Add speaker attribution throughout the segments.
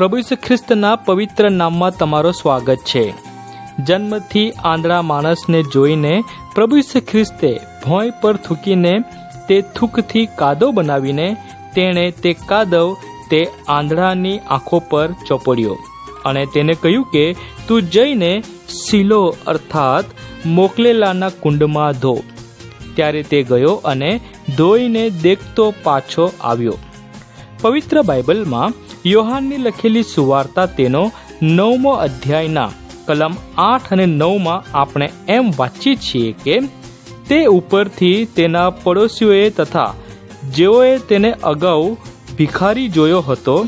Speaker 1: પ્રભુ ખ્રિસ્તના પવિત્ર નામમાં તમારો સ્વાગત છે. જન્મથી આંધળા માણસને જોઈને પ્રભુ ખ્રિસ્તે ભોંય પર થૂકીને તે થૂકથી કાદવ બનાવીને તેણે તે કાદવ તે આંધળાની આંખો પર ચોપડ્યો અને તેને કહ્યું કે, તું જઈને શીલો અર્થાત મોકલેલાના કુંડમાં ધો. ત્યારે તે ગયો અને ધોઈને દેખતો પાછો આવ્યો. પવિત્ર બાઇબલમાં યોહાનની લખેલી સુવાર્તા તેનો નવમો અધ્યાયના કલમ આઠ અને નવમાં આપણે એમ વાંચીએ છીએ કે તે ઉપરથી તેના પડોશીઓએ તથા જેઓએ તેને અગાઉ ભિખારી જોયો હતો,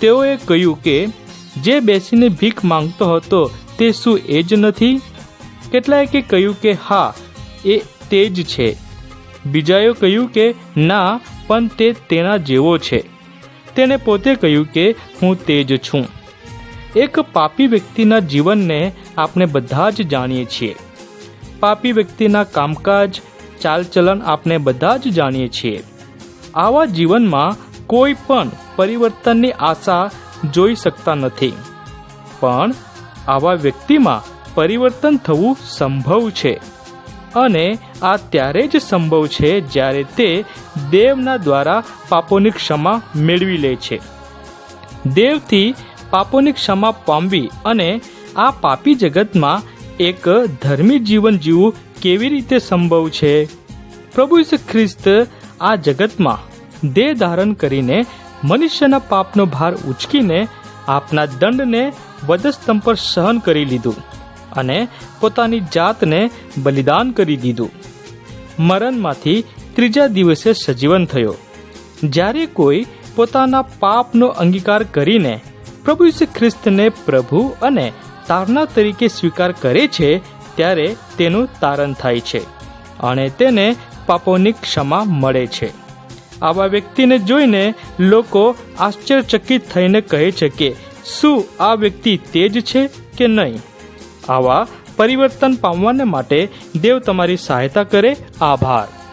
Speaker 1: તેઓએ કહ્યું કે જે બેસીને ભીખ માંગતો હતો તે શું એ જ નથી? કેટલાએ કે કહ્યું કે હા, એ તે જ છે. બીજાએ કહ્યું કે ના, પણ તે તેના જેવો છે. તેણે પોતે કહ્યું કે હું તે જ છું. એક પાપી વ્યક્તિના જીવનને આપણે બધા જ જાણીએ છીએ. પાપી વ્યક્તિના કામકાજ, ચાલચલન આપણે બધા જ જાણીએ છીએ. આવા જીવનમાં કોઈ પણ પરિવર્તનની આશા જોઈ શકતા નથી. પણ આવા વ્યક્તિમાં પરિવર્તન થવું સંભવ છે. અને આ ત્યારે જ સંભવ છે જ્યારે તે દેવના દ્વારા પાપોની ક્ષમા મેળવી લે છે. દેવથી પાપોની ક્ષમા પામવી અને આ પાપી જગતમાં એક ધર્મી જીવન જીવવું કેવી રીતે સંભવ છે? પ્રભુ ખ્રિસ્ત આ જગતમાં દેહ ધારણ કરીને મનુષ્યના પાપનો ભાર ઉચકીને આપના દંડને વધસ્તંભ પર સહન કરી લીધું. અને પોતાની જાતને બલિદાન કરી દીધું. મરણમાંથી ત્રીજા દિવસે સજીવન થયો. જ્યારે કોઈ પોતાના પાપનો અંગીકાર કરીને પ્રભુ ઈસુ ખ્રિસ્તને પ્રભુ અને તારણા તરીકે સ્વીકાર કરે છે, ત્યારે તેનું તારણ થાય છે અને તેને પાપોની ક્ષમા મળે છે. આવા વ્યક્તિને જોઈને લોકો આશ્ચર્યચકિત થઈને કહે છે કે, શું આ વ્યક્તિ તે જ છે કે નહીં? આવા પરિવર્તન પામવાને માટે દેવ તમારી સહાયતા કરે. આભાર.